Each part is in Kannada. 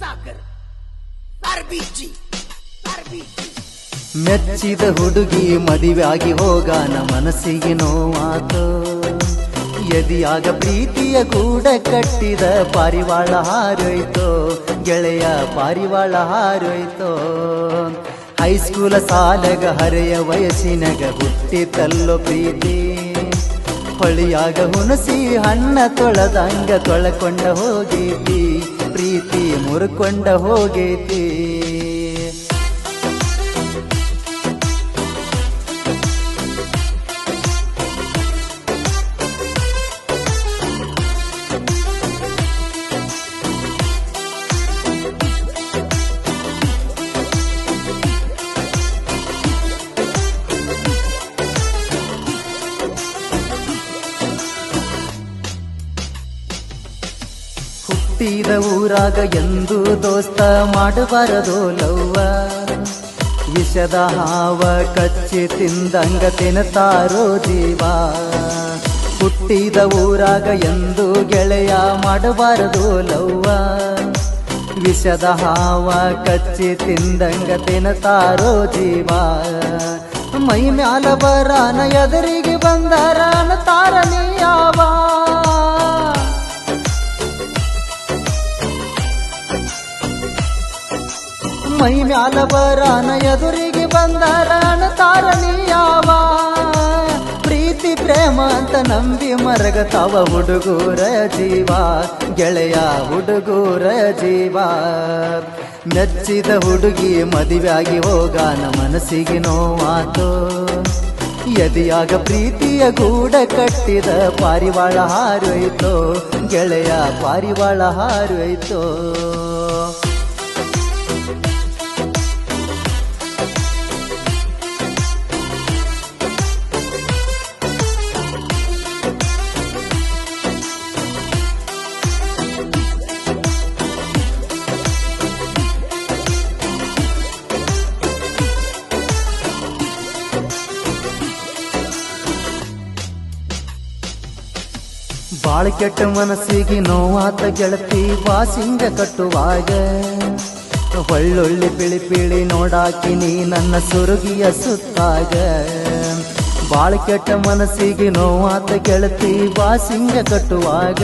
ಸಾಗರ್. ಮೆಚ್ಚಿದ ಹುಡುಗಿ ಮದುವೆ ಆಗಿ ಹೋಗಾನ, ಮನಸ್ಸಿಗೆ ನೋವಾತು. ಎದಿಯಾಗ ಪ್ರೀತಿಯ ಕೂಡ ಕಟ್ಟಿದ ಪಾರಿವಾಳ ಹಾರೋಯ್ತೋ. ಗೆಳೆಯ ಪಾರಿವಾಳ ಹಾರೋಯ್ತು. ಹೈಸ್ಕೂಲ ಸಾಲಗ ಹರೆಯ ವಯಸ್ಸಿನಗ ಹುಟ್ಟಿತಲ್ಲೋ ಪ್ರೀತಿ. ಹೊಳಿಯಾಗ ಹುಣಸಿ ಹಣ್ಣ ತೊಳೆದಂಗ ತೊಳಕೊಂಡ ಹೋಗಿದ್ದೀ ಪ್ರೀತಿ ಮುರುಕೊಂಡ ಹೋಗೈತಿ. ಹುಟ್ಟಿದ ಊರಾಗ ಎಂದು ದೋಸ್ತ ಮಾಡಬಾರದು ಲವ್ವ? ವಿಷದ ಹಾವ ಕಚ್ಚಿ ತಿಂದಂಗ ತಿನ್ನತಾರೋ ಜೀವ? ಹುಟ್ಟಿದ ಊರಾಗ ಎಂದು ಗೆಳೆಯ ಮಾಡಬಾರದು ಲವ್ವ? ವಿಷದ ಹಾವ ಕಚ್ಚಿ ತಿಂದಂಗ ತಿನ್ನತಾರೋ ಜೀವ? ಮೈ ಮ್ಯಾಲ ಬರಾನ ಎದುರಿಗೆ ಬಂದರಾನ ತಾರನಿಯಾವ? ಮೈ ಮ್ಯಾಲ ಬರಾನ ಎದುರಿಗೆ ಬಂದರಾನ ತಾರಣಿಯಾವ. ಪ್ರೀತಿ, ಪ್ರೇಮ ಅಂತ ನಂಬಿ ಮರಗತಾವ ಹುಡುಗೂರ ಜೀವ. ಗೆಳೆಯ ಹುಡುಗೂರ ಜೀವ. ಮೆಚ್ಚಿದ ಹುಡುಗಿ ಮದುವೆಯಾಗಿ ಹೋಗಾನ ಮನಸ್ಸಿಗೆ ನೋವಾತು. ಎದಿಯಾಗ ಪ್ರೀತಿಯ ಗೂಡ ಕಟ್ಟಿದ ಪಾರಿವಾಳ ಹಾರೋಯ್ತೋ. ಗೆಳೆಯ ಪಾರಿವಾಳ ಹಾರೋಯ್ತೋ. ಬಾಳ ಕೆಟ್ಟ ಮನಸ್ಸಿಗೆ ನೋವಾತ ಗೆಳತಿ, ವಾಸಿಂಗ ಕಟ್ಟುವಾಗ. ಹೊಳ್ಳೊಳ್ಳಿ ಪಿಳಿ ಪಿಳಿ ನೋಡಾಕಿ ನೀ ನನ್ನ ಸುರುಗಿಯ ಸುತ್ತಾಗ. ಬಾಳ ಕೆಟ್ಟ ಮನಸ್ಸಿಗೆ ನೋವಾತ ಗೆಳತಿ, ವಾಸಿಂಗ ಕಟ್ಟುವಾಗ.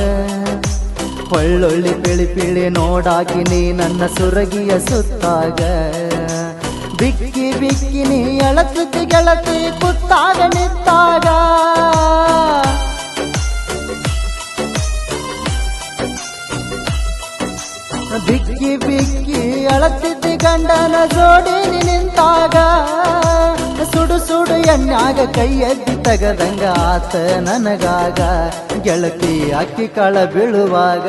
ಹೊಳ್ಳೊಳ್ಳಿ ಪಿಳಿ ಪಿಳಿ ನೋಡಾಕಿ ನೀ ನನ್ನ ಸುರಗಿಯ ಸುತ್ತಾಗ. ಬಿಕ್ಕಿ ಬಿಕ್ಕಿ ನೀ ಅಳಸುತ್ತಿ ಗೆಳತಿ, ಕುತ್ತಾಗ ನಿಂತಾಗ. ಗಂಡನ ಜೋಡಿ ನಿಂತಾಗ, ಸುಡು ಸುಡು ಎಣ್ಣಾಗ ಕೈ ಎದ್ದಿ ತಗದಂಗ ಆತ ನನಗಾಗ. ಗೆಳತಿ ಅಕ್ಕಿ ಕಾಳ ಬೀಳುವಾಗ,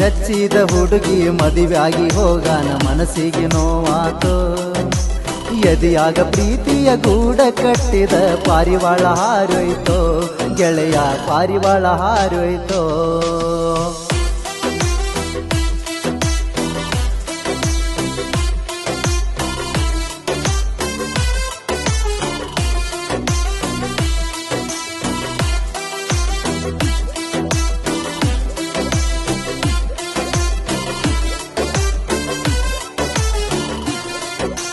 ಮೆಚ್ಚಿದ ಹುಡುಗಿ ಮದುವೆಯಾಗಿ ಹೋಗಾನ ಮನಸ್ಸಿಗೆ ನೋವಾತು. ಎದಿಯಾಗ ಪ್ರೀತಿಯ ಗೂಡ ಕಟ್ಟಿದ ಪಾರಿವಾಳ ಹಾರೋಯ್ತೋ, ಗೆಳೆಯ ಪಾರಿವಾಳ ಹಾರೋಯ್ತೋ.